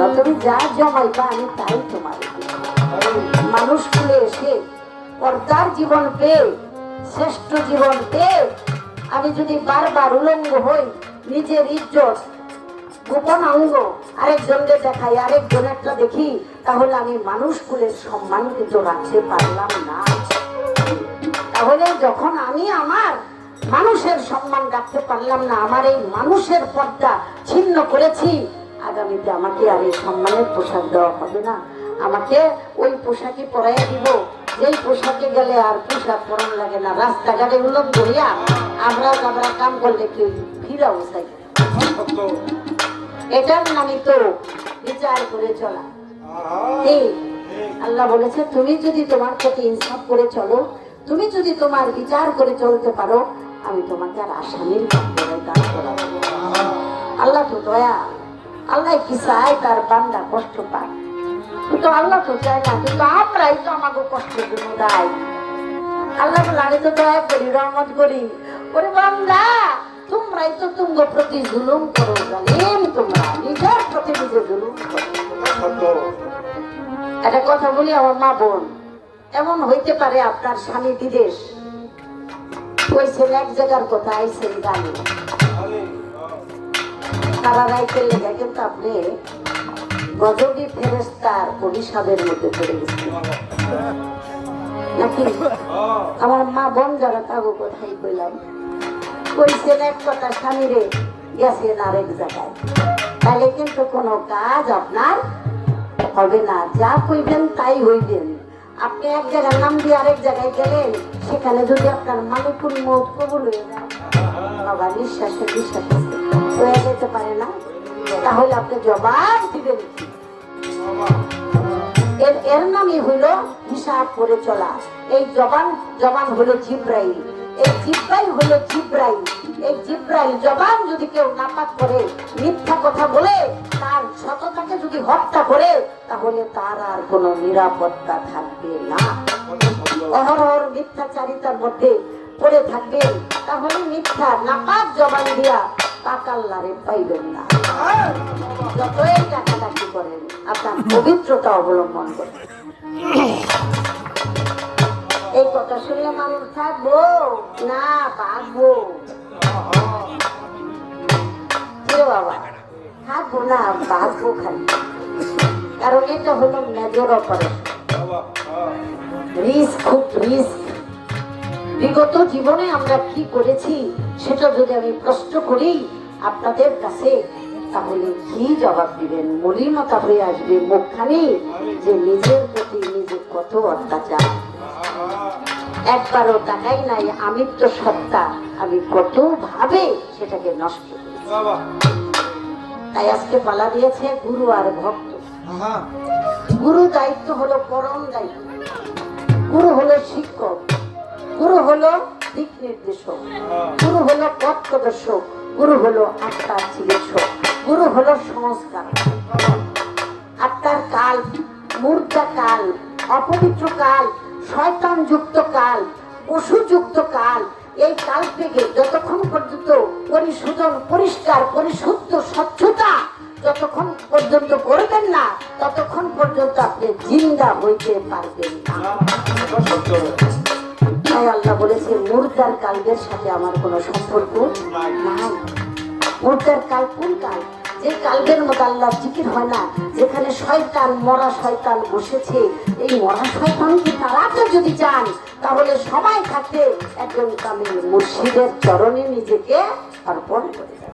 না তুমি যা জমাইবা আমি তাই তোমার মানুষ খুলে এসে, পর্দার জীবন পেয়ে শ্রেষ্ঠ জীবন পেয়ে আমি যদি বারবার উলঙ্গ হই, নিজের ইজ্জত, গোপন অঙ্গ আরেকজনকে দেখাই আরেকজনেরটা দেখি, তাহলে আমি মানুষ কুলের সম্মান কিন্তু রাখতে পারলাম না। তাহলে যখন আমি আমার মানুষের সম্মান রাখতে পারলাম না, আমার এই মানুষের পর্দা ছিন্ন করেছি আগামীতে আমাকে আর এই সম্মানের পোশাক দেওয়া হবে না। আমাকে ওই পোশাকই পরাইয়া দিব। যেই পোশাকে গেলে আর পোশাক পরান লাগে না। রাস্তাঘাটে উলম ধরিয়া আমরা আমরা কাম করলে কেউ ফিরাও চাই এটার নামই তো বিচার করে চলা। আল্লাহ বলেছে তুমি যদি তোমার প্রতি ইনসাফ করে চলো তুমি যদি তোমার বিচার করে চলতে পারো আমি তোমাকে আর আসামির করাবো আল্লাহ তো দয়া। আল্লাহ কি চায়, তার বান্দা কষ্ট পায় কিন্তু আল্লাহ তো চায় না, কিন্তু আমরাই তো আমাকে কষ্টের জন্য দায় আল্লাহ বলে, আমি তো দয়া করি, রহমত করি। ওরে বান্দা, তোমরাই তো তুঙ্গ প্রতি জুলুম করো, জালিম তোমরা, নিজের প্রতি নিজে জুলুম করো। একটা কথা বলি আমার মা বোন, এমন হইতে পারে আপনার স্বামী বিদেশ। কইছেন এক জায়গার কথা আইছেন গালি তারা রাইতে লেগে কিন্তু আপনি গজবি ফেরেস্তার অভিশাপের মধ্যে পড়ে গেছেন। নাকি? আমার মা বোন যারা তাগো কথাই কইলাম, কইছেন এক কথা, স্বামীরে গেছেন আরেক জায়গায়। তাহলে কিন্তু কোনো কাজ আপনার হবে না। যা কইবেন তাই হইবেন। আপনি এক জায়গার নাম দিয়ে আরেক জায়গায় গেলেন, সেখানে যদি আপনার মালিকুল মত কবুল হয়ে যায়, বাবা, নিঃশ্বাসে বিশ্বাস হয়ে যেতে পারে না। তাহলে আপনি জবাব দিবেন এর এর নামই হলো হিসাব করে চলা। এই জবান জবান হলো জিব্রাইল। এই জিব্রাইল হলো জিব্রাইল। এই জিব্রাইল জবান যদি কেউ নাপাক করে, মিথ্যা কথা বলে, তার সততাকে যদি হত্যা করে, তাহলে তার আর কোনো নিরাপত্তা থাকবে না। অহরহর মিথ্যাচারিতার মধ্যে পড়ে থাকবেন তাহলে মিথ্যা, নাপাক জবান দিয়া পাকাল্লারে পাইবেন না। যতই টাকাটাকি করেন, আপনার পবিত্রতা অবলম্বন করেন। এই কথা শুনলে মানুষ থাকব না কে বাবা থাকব না বাঁচবো খালি। কারণ এটা হলো মেজর অপারেশন রিস্ক খুব রিস্ক বিগত জীবনে আমরা কি করেছি সেটা যদি আমি প্রশ্ন করি আপনাদের কাছে তাহলে কি জবাব দিবেন? মলিনতা হয়ে আসবে মুখখানি যে নিজের প্রতি নিজে কত অত্যাচার। একবারও টাকাই নাই আমি তো সত্তা আমি কত ভাবে সেটাকে নষ্ট করি তাই আজকে পালা দিয়েছে গুরু আর ভক্ত। গুরু দায়িত্ব হলো পরম দায়িত্ব। গুরু হলো শিক্ষক। গুরু হলো দিক নির্দেশক। গুরু হলো পথ প্রদর্শক। গুরু হলো আত্মার চিকিৎসক গুরু হলো সংস্কার। আত্মার কাল মূর্তা কাল অপবিত্র কাল শয়তান যুক্ত কাল, পশুযুক্ত কাল, এই কাল থেকে যতক্ষণ পর্যন্ত পরিশোধন, পরিষ্কার, পরিশুদ্ধ, স্বচ্ছতা যতক্ষণ পর্যন্ত করবেন না, ততক্ষণ পর্যন্ত আপনি জিন্দা হইতে পারবেন না। তাই আল্লাহ বলেছে মুরদার কালদের সাথে আমার কোনো সম্পর্ক মুর্দার কাল কোন কাল যে কালবের মতো আল্লাহ জিকির হয় না, যেখানে শয়তান, মরা শয়তান বসেছে, এই মরা শয়তানকে তাড়াতে যদি চান, তাহলে সময় থাকতে একদম কামিল মুর্শিদের চরণে নিজেকে অর্পণ করে।